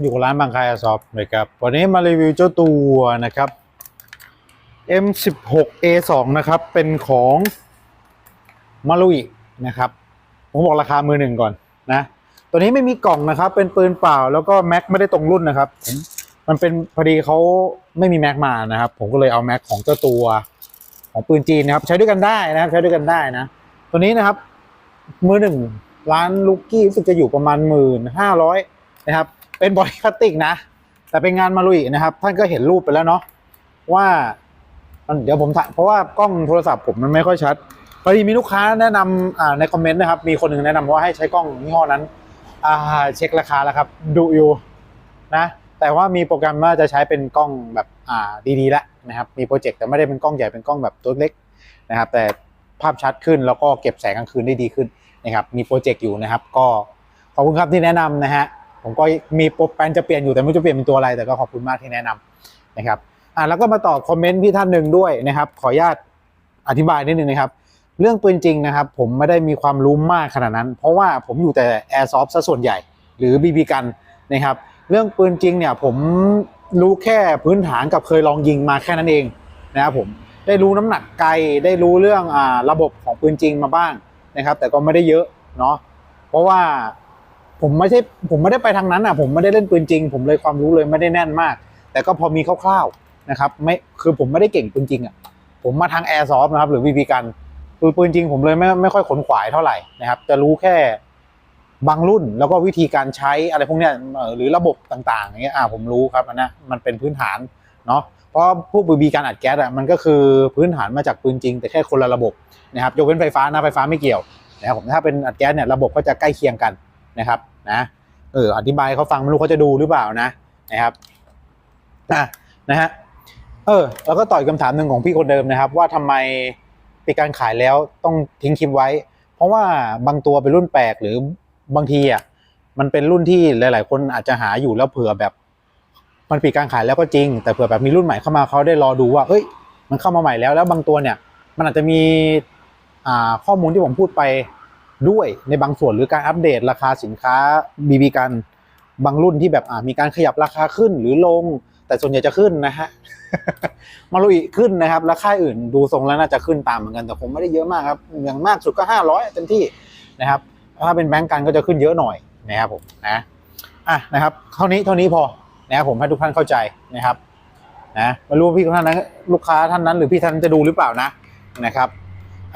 อยู่กับร้านบางคายซอฟนะครับวันนี้มารีวิวเจ้าตัวนะครับ M16A2 นะครับ เป็นของมารุอินะครับ ผมบอกราคามือหนึ่งก่อนนะ ตัวนี้ไม่มีกล่องนะครับ เป็นปืนเปล่าแล้วก็แม็กไม่ได้ตรงรุ่นนะครับมมันเป็นพอดีเขาไม่มีแม็กมานะครับ ผมก็เลยเอาแม็กของเจ้าตัวของปืนจีนนะครับ ใช้ด้วยกันได้นะครับ ใช้ด้วยกันได้นะ ตัวนี้นะครับ มือหนึ่งร้านลูกกี้รู้สึกจะอยู่ประมาณหมื่นห้าร้อยนะครับ เป็นบอดี้พลาสติกนะ แต่เป็นงานมาลุยนะครับ ท่านก็เห็นรูปไปแล้วเนาะว่าเดี๋ยวผมถ่ายเพราะว่ากล้องโทรศัพท์ผมมันไม่ค่อยชัดพอดีมีลูกค้าแนะนำอ่าในคอมเมนต์นะครับ มีคนหนึ่งแนะนำว่าให้ใช้กล้องยี่ห้อนั้นอ่าเช็คราคาแล้วครับดูอยู่นะแต่ว่ามีโปรแกรมว่าจะใช้เป็นกล้องแบบอ่าดีๆแล้วนะครับมีโปรเจกต์แต่ไม่ได้เป็นกล้องใหญ่เป็นกล้องแบบตัวเล็กนะครับแต่ภาพชัดขึ้นแล้วก็เก็บแสงกลางคืนได้ดีขึ้นนะครับมีโปรเจกต์อยู่นะครับ ก็ขอบคุณครับที่แนะนำนะฮะ ผมก็มีโปรแกรมจะเปลี่ยนอยู่แต่ไม่รู้จะเปลี่ยนเป็นตัวอะไรแต่ก็ขอบคุณมากที่แนะนำนะครับอ่าแล้วก็มาตอบคอมเมนต์พี่ท่านหนึ่งด้วยนะครับ ขออนุญาตอธิบายนิดนึงนะครับ เรื่องปืนจริงนะครับ ผมไม่ได้มีความรู้มากขนาดนั้น เพราะว่าผมอยู่แต่ Airsoft ซะส่วนใหญ่ หรือ BB กันนะครับ เรื่องปืนจริงเนี่ยผมรู้แค่พื้นฐานกับเคยลองยิงมาแค่นั้นเองนะครับผมได้รู้น้ำหนักไกลได้รู้เรื่องอ่าระบบของปืนจริงมาบ้างนะครับ แต่ก็ไม่ได้เยอะเนาะเพราะว่า ผมไม่ใช่ผมไม่ได้ไปทางนั้นอะ ผมไม่ได้เล่นปืนจริง ผมเลยความรู้เลยไม่ได้แน่นมาก แต่ก็พอมีคร่าวๆนะครับไม่คือผมไม่ได้เก่งปืนจริงอะผมมาทาง Airsoft นะครับหรือ BB กันคือปืนจริงผมเลยไม่ไม่ค่อยขนขวายเท่าไหร่นะครับ จะรู้แค่บางรุ่นแล้วก็วิธีการใช้อะไรพวกเนี้ยหรือระบบต่างๆอย่างเงี้ยอ่าผมรู้ครับอันนะมันเป็นพื้นฐานเนาะเพราะพวกบีบีการอัดแก๊สอะมันก็คือพื้นฐานมาจากปืนจริง แต่แค่คนละระบบนะครับยกเว้นไฟฟ้านะไฟฟ้าไม่เกี่ยวนะครับผมถ้าเป็นอัดแก๊สเนี่ยระบบก็จะใกล้เคียงกัน นะครับนะเอออธิบายเขาฟังไม่รู้เขาจะดูหรือเปล่านะนะครับอะนะฮะเออแล้วก็ต่อยคำถามหนึ่งของพี่คนเดิมนะครับ ว่าทำไมปิดการขายแล้วต้องทิ้งคลิปไว้ เพราะว่าบางตัวเป็นรุ่นแปลกหรือบางทีอะมันเป็นรุ่นที่หลาย ๆ คนอาจจะหาอยู่แล้วเผื่อแบบ มันปิดการขายแล้วก็จริง แต่เผื่อแบบมีรุ่นใหม่เข้ามาเขาได้รอดูว่า เอ้ย มันเข้ามาใหม่แล้วแล้วบางตัวเนี่ย มันอาจจะมีอ่าข้อมูลที่ผมพูดไป ด้วยในบางส่วนหรือการอัปเดตราคาสินค้าบีบีกันบางรุ่นที่แบบอ่ามีการขยับราคาขึ้นหรือลง แต่ส่วนใหญ่จะขึ้นนะฮะมาลุยขึ้นนะครับ แล้วค่ายอื่นดูทรงแล้วน่าจะขึ้นตามเหมือนกันแต่คงไม่ได้เยอะมากครับอย่างมากสุดก็ห้าร้อยเต็มที่นะครับถ้าเป็นแบงก์กันก็จะขึ้นเยอะหน่อยนะครับผมนะอะนะครับเท่านี้เท่านี้พอนะครับผมให้ทุกท่านเข้าใจนะครับนะไมารู้พี่ท่านนั้นลูกค้าท่านนั้นหรือพี่ท่านจะดูหรือเปล่านะนะครับ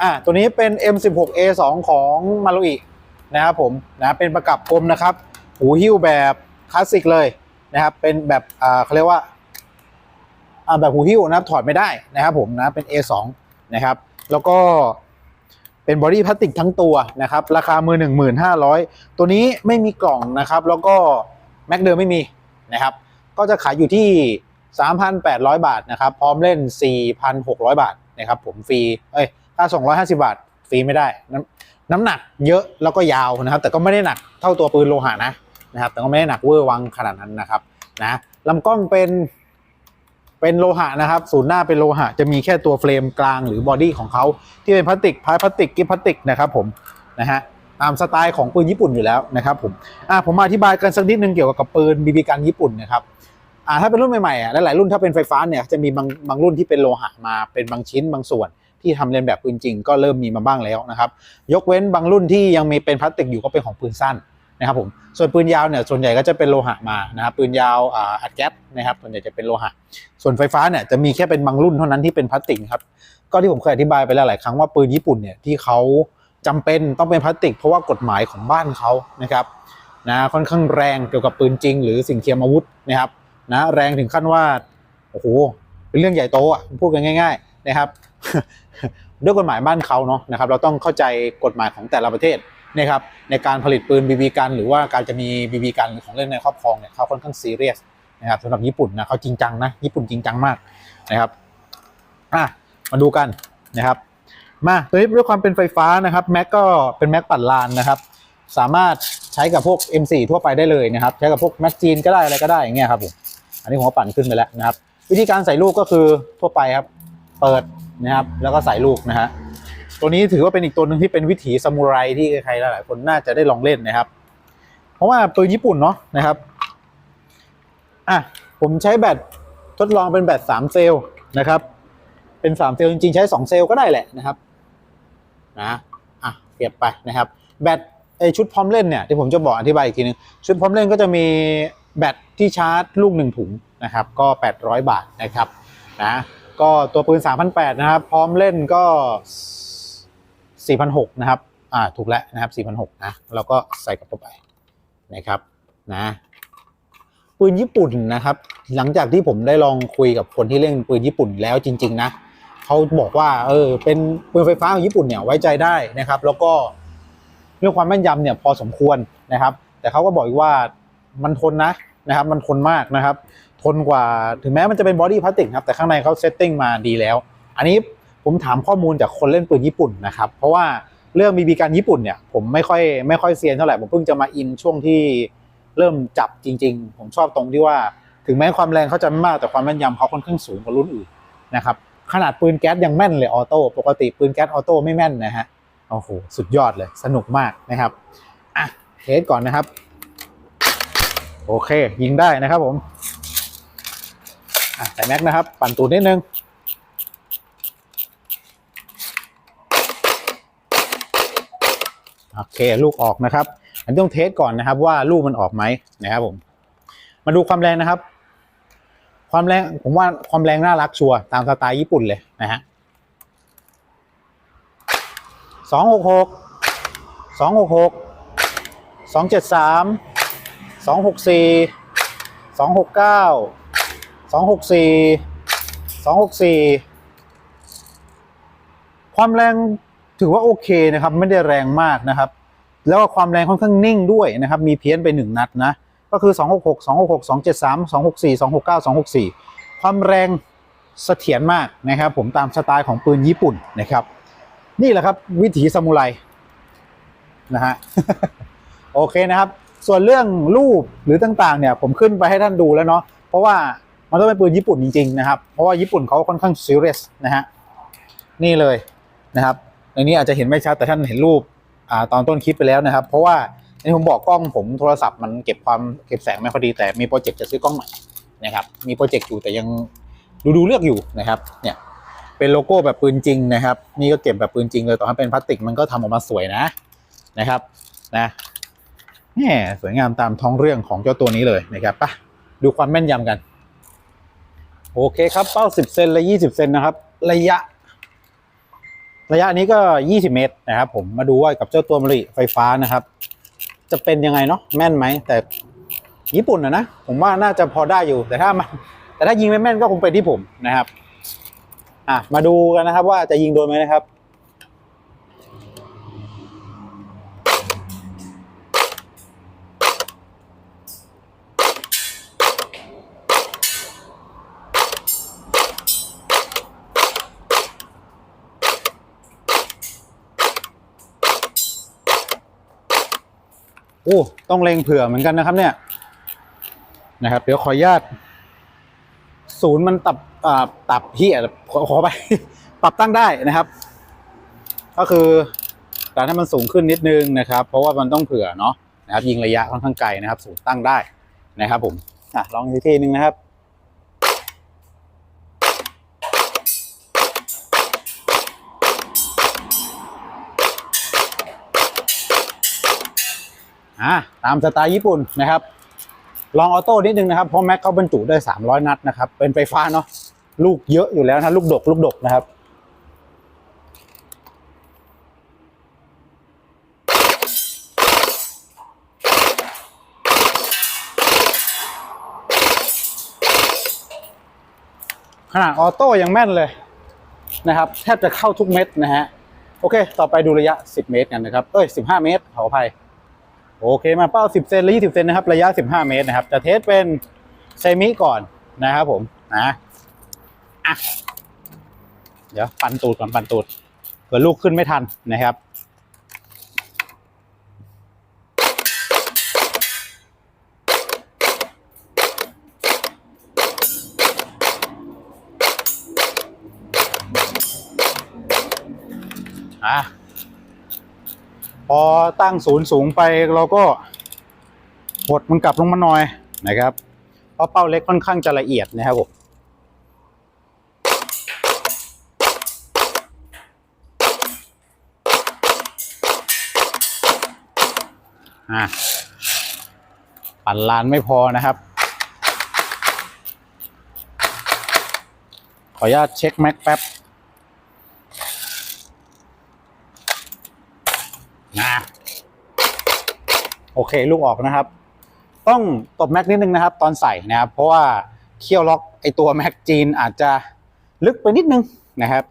อะตัวนี้เป็น M16A2 ของมารุอินะครับผมนะเป็นประกับกลมนะครับ หูหิ้วแบบคลาสสิกเลยนะครับ เป็นแบบอ่าเขาเรียกว่าอ่าแบบหูหิ้วนะครับถอดไม่ได้นะครับผมนะเป็น A2 นะครับ แล้วก็เป็นบอดี้พลาสติกทั้งตัวนะครับ ราคามือ 1,500 ตัวนี้ไม่มีกล่องนะครับ แล้วก็แม็กเดิมไม่มีนะครับ ก็จะขายอยู่ที่ 3,800 บาทนะครับ พร้อมเล่น 4,600 บาทนะครับ ผมฟรีเอ้ย ถ้า 250 บาทฟรีไม่ได้น้ำน้ำหนักเยอะแล้วก็ยาวนะครับ แต่ก็ไม่ได้หนักเท่าตัวปืนโลหะนะนะครับ แต่ก็ไม่ได้หนักเวอร์วังขนาดนั้นนะครับนะลำกล้องเป็นเป็นโลหะนะครับศูนย์หน้าเป็นโลหะจะมีแค่ตัวเฟรมกลางหรือบอดี้ของเขาที่เป็นพลาสติกพายพลาสติกกิพลาสติกนะครับผมนะฮะตามสไตล์ของปืนญี่ปุ่นอยู่แล้วนะครับผมอ่าผมมาอธิบายกันสักนิดนึงเกี่ยวกับปืนบีบีกันญี่ปุ่นนะครับอ่าถ้าเป็นรุ่นใหม่ๆอะหลายๆรุ่นถ้าเป็นไฟฟ้าเนี่ยจะมีบางบางรุ่นที่เป็นโลหะมาเป็นบางชิ้นบางส่วน ที่ทำเลียนแบบปืนจริง ก็เริ่มมีมาบ้างแล้วนะครับ ยกเว้นบางรุ่นที่ยังมีเป็นพลาสติกอยู่ก็เป็นของปืนสั้นนะครับผมส่วนปืนยาวเนี่ยส่วนใหญ่ก็จะเป็นโลหะมานะครับปืนยาวอัดแก๊สนะครับส่วนใหญ่จะเป็นโลหะ ส่วนไฟฟ้าเนี่ยจะมีแค่เป็นบางรุ่นเท่านั้นที่เป็นพลาสติกครับก็ที่ผมเคยอธิบายไปแล้วหลายครั้งว่าปืนญี่ปุ่นเนี่ยที่เขาจำเป็นต้องเป็นพลาสติก เพราะว่ากฎหมายของบ้านเขานะครับนะค่อนข้างแรงเกี่ยวกับปืนจริง หรือสิ่งเทียมอาวุธนะครับนะแรงถึงขั้นว่าโอ้โหเป็นเรื่องใหญ่โตอะพูดกันง่าย ๆ นะครับด้วยกฎหมายบ้านเขาเนาะนะครับ เราต้องเข้าใจกฎหมายของแต่ละประเทศนะครับในการผลิตปืนบีบีกัน หรือว่าการจะมีบีบีกันของเล่นในครอบครองเนี่ยเขาค่อนข้างซีเรียสนะครับสำหรับญี่ปุ่นนะเขาจริงจังนะญี่ปุ่นจริงจังมากนะครับอะมาดูกันนะครับ มาตัวนี้ด้วยความเป็นไฟฟ้านะครับแม็กก็เป็นแม็กปั่นลานนะครับ สามารถใช้กับพวก M4 ทั่วไปได้เลยนะครับ ใช้กับพวกแม็กจีนก็ได้อะไรก็ได้อย่างเงี้ยครับผมอันนี้ผมปั่นขึ้นไปแล้วนะครับ วิธีการใส่ลูกก็คือทั่วไปครับ เปิดนะครับแล้วก็ใส่ลูกนะฮะตัวนี้ถือว่าเป็นอีกตัวหนึ่งที่เป็นวิถีซามูไรที่ใครหลายๆคนน่าจะได้ลองเล่นนะครับ เพราะว่าปืนญี่ปุ่นเนาะนะครับอะผมใช้แบตทดลองเป็นแบตสามเซลล์นะครับ เป็นสามเซลล์จริงๆ ใช้สองเซลล์ก็ได้แหละนะครับนะอะเก็บไปนะครับ แบตไอชุดพร้อมเล่นเนี่ยที่ผมจะบอกอธิบายอีกทีนึงชุดพร้อมเล่นก็จะมีแบตที่ชาร์จลูกหนึ่งถุงนะครับ ก็ 800 บาทนะครับนะ ก็ตัวปืน 3,800 นะครับ พร้อมเล่นก็ 4,600 นะครับ อ่า ถูกแล้วนะครับ 4,600 นะ แล้วก็ใส่กลับเข้าไปนะครับ นะ ปืนญี่ปุ่นนะครับ หลังจากที่ผมได้ลองคุยกับคนที่เล่นปืนญี่ปุ่นแล้วจริง ๆ นะเขาบอกว่า เออ เป็นปืนไฟฟ้าของญี่ปุ่นเนี่ยไว้ใจได้นะครับ แล้วก็เรื่องความแม่นยำเนี่ยพอสมควรนะครับ แต่เขาก็บอกอีกว่ามันทนนะนะครับ มันทนมากนะครับ ทนกว่าถึงแม้มันจะเป็นบอดี้พลาสติกครับแต่ข้างในเขาเซตติ้งมาดีแล้ว อันนี้ผมถามข้อมูลจากคนเล่นปืนญี่ปุ่นนะครับ เพราะว่าเรื่องบีบีการญี่ปุ่นเนี่ยผมไม่ค่อยไม่ค่อยเซียนเท่าไหร่ผมเพิ่งจะมาอินช่วงที่เริ่มจับจริง ๆ ผมชอบตรงที่ว่า ถึงแม้ความแรงเขาจะไม่มากแต่ความแม่นยำเขาค่อนข้างสูงกว่ารุ่นอื่นนะครับขนาดปืนแก๊สยังแม่นเลยออโต้ปกติปืนแก๊สออโต้ไม่แม่นนะฮะโอ้โหสุดยอดเลยสนุกมากนะครับอะเทสก่อนนะครับ โอเค ยิงได้นะครับผม ใส่แม็กนะครับ ปั่นตูดนิดนึงโอเคลูกออกนะครับ อันต้องเทสก่อนนะครับ ว่าลูกมันออกไหมนะครับผม มาดูความแรงนะครับ ความแรงผมว่าความแรงน่ารักชัวตามสไตล์ญี่ปุ่นเลยนะฮะสองหกหกสองหกหกสองเจ็ดสามสองหกสี่สองหกเก้า สองหกสี่สองหกสี่ความแรงถือว่าโอเคนะครับ ไม่ได้แรงมากนะครับ แล้วก็ความแรงค่อนข้างนิ่งด้วยนะครับ มีเพี้ยนไปหนึ่งนัดนะ ก็คือ 266 266 273 264 269 264 ความแรงเสถียรมากนะครับ ผมตามสไตล์ของปืนญี่ปุ่นนะครับ นี่แหละครับวิถีซามูไรนะฮะโอเคนะครับ ส่วนเรื่องรูปหรือต่างๆเนี่ยผมขึ้นไปให้ท่านดูแล้วเนาะเพราะว่า มันต้องเป็นปืนญี่ปุ่นจริงๆนะครับ เพราะว่าญี่ปุ่นเขาค่อนข้างซีเรียสนะฮะ นี่เลยนะครับ ในนี้อาจจะเห็นไม่ชัดแต่ท่านเห็นรูปอ่าตอนต้นคลิปไปแล้วนะครับ เพราะว่าในี่ผมบอกกล้องผมโทรศัพท์มันเก็บความเก็บแสงไม่พอดีแต่มีโปรเจกต์จะซื้อกล้องใหม่นะครับ มีโปรเจกต์อยู่แต่ยังดูดูเลือกอยู่นะครับ เนี่ย เป็นโลโก้แบบปืนจริงนะครับ นี่ก็เก็บแบบปืนจริงเลยต่อให้เป็นพลาสติกมันก็ทำออกมาสวยนะนะครับ นะแหมสวยงามตามท้องเรื่องของเจ้าตัวนี้เลยนะครับปะดูความแม่นยำกัน โอเคครับเป้า10เซนและ20เซนนะครับ ระยะ ระยะนี้ก็20เมตรนะครับ ผมมาดูว่ากับเจ้าตัวมริไฟฟ้านะครับ จะเป็นยังไงเนาะแม่นไหมแต่ญี่ปุ่นนะนะผมว่าน่าจะพอได้อยู่ แต่ถ้ามันแต่ถ้ายิงไม่แม่นก็คงเป็นที่ผมนะครับ อะมาดูกันนะครับ ว่าจะยิงโดนไหมนะครับ โอ้ต้องเล็งเผื่อเหมือนกันนะครับ เนี่ยนะครับ เดี๋ยวขออนุญาตศูนย์มันตับอ่าตับเฮียขอขอไป ปรับตั้งได้นะครับ ก็คือการให้มันสูงขึ้นนิดนึงนะครับ เพราะว่ามันต้องเผื่อเนาะนะครับ ยิงระยะค่อนข้างไกลนะครับ ศูนย์ตั้งได้นะครับ ผมอะลองอีกทีนึงนะครับ อ่าตามสไตล์ญี่ปุ่นนะครับลองออโต้นิดนึงนะครับเพราะแม็กเขาบรรจุได้ 300 นัดนะครับ เป็นไฟฟ้าเนาะลูกเยอะอยู่แล้วนะลูกดกลูกดกนะครับ ขนาดออโต้ยังแม่นเลยนะครับ แทบจะเข้าทุกเม็ดนะฮะ โอเค ต่อไปดูระยะ 10 เมตรกันนะครับ เอ้ย 15 เมตรขออภัย โอเคมาเป้า 10 เซนหรือ20 เซนนะครับ ระยะ 15 เมตรนะครับ จะเทสเป็นเซมิก่อนนะครับผมนะอะเดี๋ยวปันตูดก่อนปันตูดเผื่อลูกขึ้นไม่ทันนะครับอะ พอตั้งศูนย์สูงไปเราก็หดมันกลับลงมาหน่อยนะครับ เพราะเป้าเล็กค่อนข้างจะละเอียดนะครับผมอะปั่นลานไม่พอนะครับ ขออนุญาตเช็คแม็กแป๊บ นะโอเคลูกออกนะครับ ต้องตบแม็กนิดนึงนะครับ ตอนใส่นะครับ เพราะว่าเคี่ยวล็อกไอตัวแม็กจีนอาจจะลึกไปนิดนึงนะครับ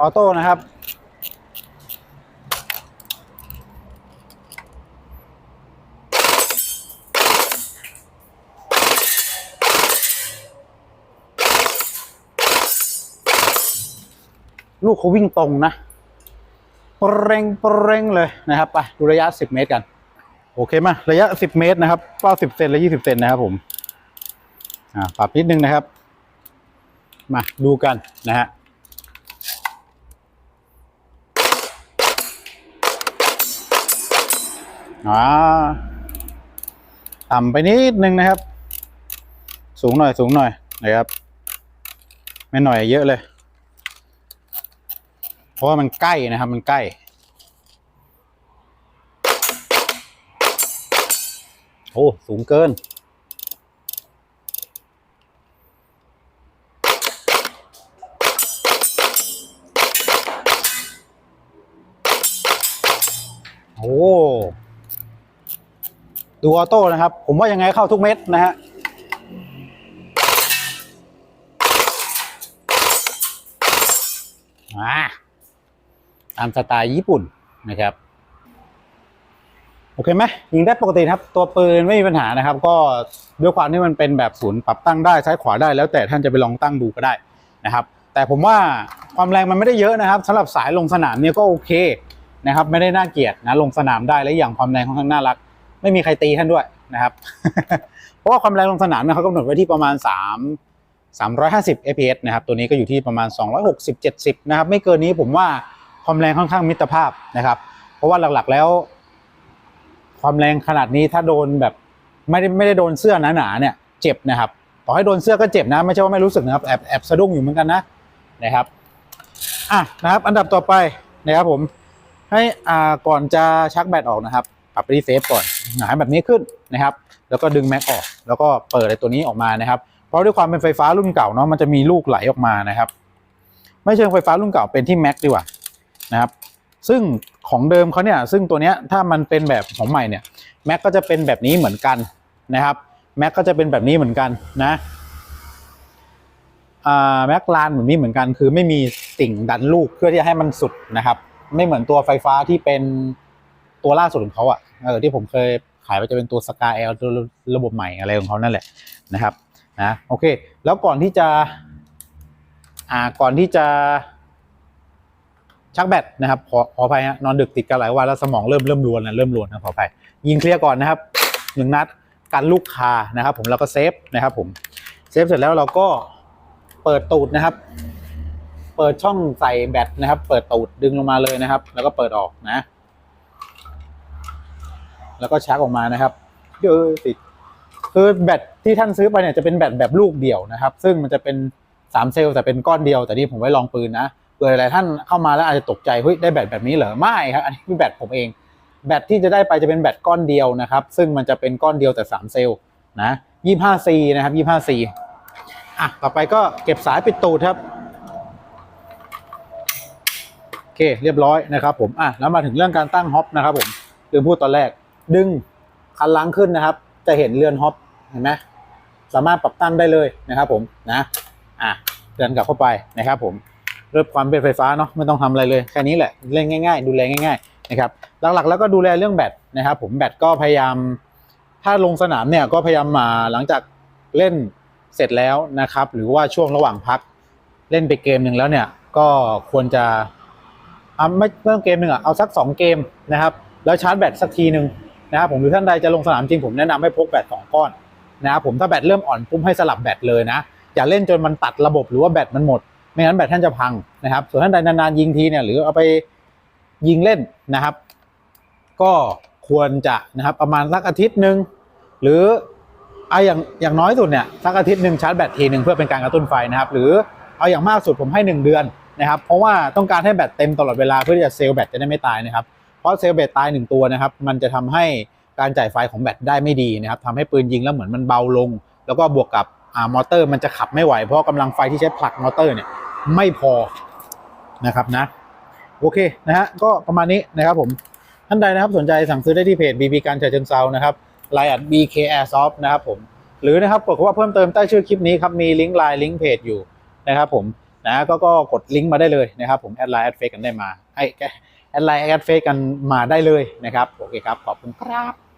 ออโต้นะครับ ลูกเขาวิ่งตรงนะเปร่งเปร่งเลยนะครับไปดูระยะ 10 เมตรกัน โอเคมาระยะ 10 เมตรนะครับเป้า10เซนและ20เซนนะครับผมอ่าปรับนิดนึงนะครับ มาดูกันนะฮะอ่าต่ำไปนิดนึงนะครับ สูงหน่อยสูงหน่อยนะครับ ไม่หน่อยเยอะเลย เพราะว่ามันใกล้นะครับ มันใกล้ โอ้สูงเกิน โอ้ดูออโต้นะครับ ผมว่ายังไงเข้าทุกเม็ดนะฮะ ตามสไตล์ญี่ปุ่นนะครับ โอเคไหมยิงได้ปกติครับ ตัวปืนไม่มีปัญหานะครับ ก็ด้วยความที่มันเป็นแบบศูนย์ปรับตั้งได้ซ้ายขวาได้แล้วแต่ท่านจะไปลองตั้งดูก็ได้นะครับ แต่ผมว่าความแรงมันไม่ได้เยอะนะครับสำหรับสายลงสนามเนี่ยก็โอเคนะครับ ไม่ได้น่าเกลียดนะลงสนามได้และอย่างความแรงค่อนข้างน่ารัก ไม่มีใครตีท่านด้วยนะครับ เพราะว่าความแรงลงสนามเนี่ยเขากำหนดไว้ที่ประมาณ 3 350 fps นะครับ ตัวนี้ก็อยู่ที่ประมาณ 260 70 นะครับ ไม่เกินนี้ผมว่า ความแรงค่อนข้างมิตรภาพนะครับ เพราะว่าหลักๆแล้ว ความแรงขนาดนี้ถ้าโดนแบบไม่ได้ไม่ได้โดนเสื้อหนาๆเนี่ย เจ็บนะครับ ต่อให้โดนเสื้อก็เจ็บนะไม่ใช่ว่าไม่รู้สึกนะครับแอบแอบสะดุ้งอยู่เหมือนกันนะนะครับอะนะครับ อันดับต่อไปนะครับผมให้อ่าก่อนจะชักแบตออกนะครับปรับไปที่เซฟก่อนหงายแบบนี้ขึ้นนะครับ แล้วก็ดึงแม็กออก แล้วก็เปิดไอ้ตัวนี้ออกมานะครับ เพราะด้วยความเป็นไฟฟ้ารุ่นเก่าเนาะมันจะมีลูกไหลออกมานะครับ ไม่เชิงไฟฟ้ารุ่นเก่าเป็นที่แม็กดีกว่า นะครับซึ่งของเดิมเขาเนี่ยซึ่งตัวเนี้ยถ้ามันเป็นแบบของใหม่เนี่ยแม็กก็จะเป็นแบบนี้เหมือนกันนะครับแม็กก็จะเป็นแบบนี้เหมือนกันนะแม็กลานแบบนี้เหมือนกัน คือไม่มีติ่งดันลูกเพื่อที่จะให้มันสุดนะครับ ไม่เหมือนตัวไฟฟ้าที่เป็นตัวล่าสุดของเขาอะ่ะเออที่ผมเคยขายไปจะเป็นตัวสกาเอลระบบใหม่อะไรของเขานั่นแหละนะครับนะโอเค แล้วก่อนที่จะอ่าก่อนที่จะ ชักแบตนะครับขอขออภัยฮะนอนดึกติดกันหลายวันแล้วสมองเริ่มเริ่มรวนนะเริ่มรวนนะขออภัยยิงเคลียร์ก่อนนะครับหนึ่งนัดกันลูกคานะครับ ผมแล้วก็เซฟนะครับ ผมเซฟเสร็จแล้วเราก็เปิดตูดนะครับ เปิดช่องใส่แบตนะครับ เปิดตูดดึงลงมาเลยนะครับ แล้วก็เปิดออกนะ แล้วก็ชักออกมานะครับเยอะติดคือแบตที่ท่านซื้อไปเนี่ยจะเป็นแบตแบบลูกเดี่ยวนะครับ ซึ่งมันจะเป็น3เซลล์แต่เป็นก้อนเดียวแต่นี่ผมไว้ลองปืนนะ ผื่อหลายท่านเข้ามาแล้วอาจจะตกใจเฮ้ยได้แบตแบบนี้เหรอไม่ครับอันนี้คือแบตผมเอง แบตที่จะได้ไปจะเป็นแบตก้อนเดียวนะครับ ซึ่งมันจะเป็นก้อนเดียวแต่ 3 เซลล์นะ 25C นะครับ 25C อะต่อไปก็เก็บสายปิดตูดครับโอเคเรียบร้อยนะครับผมอะแล้วมาถึงเรื่องการตั้งฮอปนะครับผมลืมพูดตอนแรก ดึงคันล้างขึ้นนะครับ จะเห็นเรือนฮอปเห็นไหมสามารถปรับตั้งได้เลยนะครับผมนะอะเดินกลับเข้าไปนะครับผม เริ่มความเป็นไฟฟ้าเนาะไม่ต้องทำอะไรเลยแค่นี้แหละเล่นง่าย ๆ ดูแลง่ายๆนะครับหลักๆ แล้วก็ดูแลเรื่องแบตนะครับผมแบตก็พยายาม ถ้าลงสนามเนี่ยก็พยายามมาหลังจากเล่นเสร็จแล้วนะครับ หรือว่าช่วงระหว่างพักเล่นไปเกมหนึ่งแล้วเนี่ยก็ควรจะอาไม่เริ่มเกมหนึ่งอะเอาสักสองเกมนะครับแล้วชาร์จแบตสักทีหนึ่งนะครับผมหรือท่านใดจะลงสนามจริงผมแนะนำให้พกแบตสองก้อนนะครับผมถ้าแบตเริ่มอ่อนปุ๊บให้สลับแบตเลยนะอย่าเล่นจนมันตัดระบบหรือว่าแบตมันหมด ไม่งั้นแบตท่านจะพังนะครับ ส่วนท่านใดนานๆยิงทีเนี่ยหรือเอาไปยิงเล่นนะครับ ก็ควรจะนะครับประมาณสักอาทิตย์หนึ่งหรือเอาอย่างอย่างน้อยสุดเนี่ยสักอาทิตย์หนึ่งชาร์จแบตทีหนึ่งเพื่อเป็นการกระตุ้นไฟนะครับ หรือเอาอย่างมากสุดผมให้ 1 เดือนนะครับ เพราะว่าต้องการให้แบตเต็มตลอดเวลาเพื่อที่จะเซลล์แบตจะได้ไม่ตายนะครับเพราะเซลล์แบตตายหนึ่งตัวนะครับ มันจะทำให้การจ่ายไฟของแบตได้ไม่ดีนะครับทำให้ปืนยิงแล้วเหมือนมันเบาลง แล้วก็บวกกับ มอเตอร์มันจะขับไม่ไหว เพราะกำลังไฟที่ใช้ผลักมอเตอร์เนี่ยไม่พอนะครับนะ โอเคนะฮะก็ประมาณนี้นะครับผมท่านใดนะครับสนใจสั่งซื้อได้ที่เพจ BB การฉะเชิงเซานะครับไลน์อัด BK Airsoft นะครับผมหรือนะครับกดคำว่าเพิ่มเติมใต้ชื่อคลิปนี้ครับมีลิงก์ไลน์ลิงก์เพจอยู่นะครับผมนะก็ก็กดลิงก์มาได้เลยนะครับผมแอดไลน์แอดเฟซกันได้มาไอแอดไลน์แอดเฟซกันมาได้เลยนะครับโอเคครับขอบคุณครับ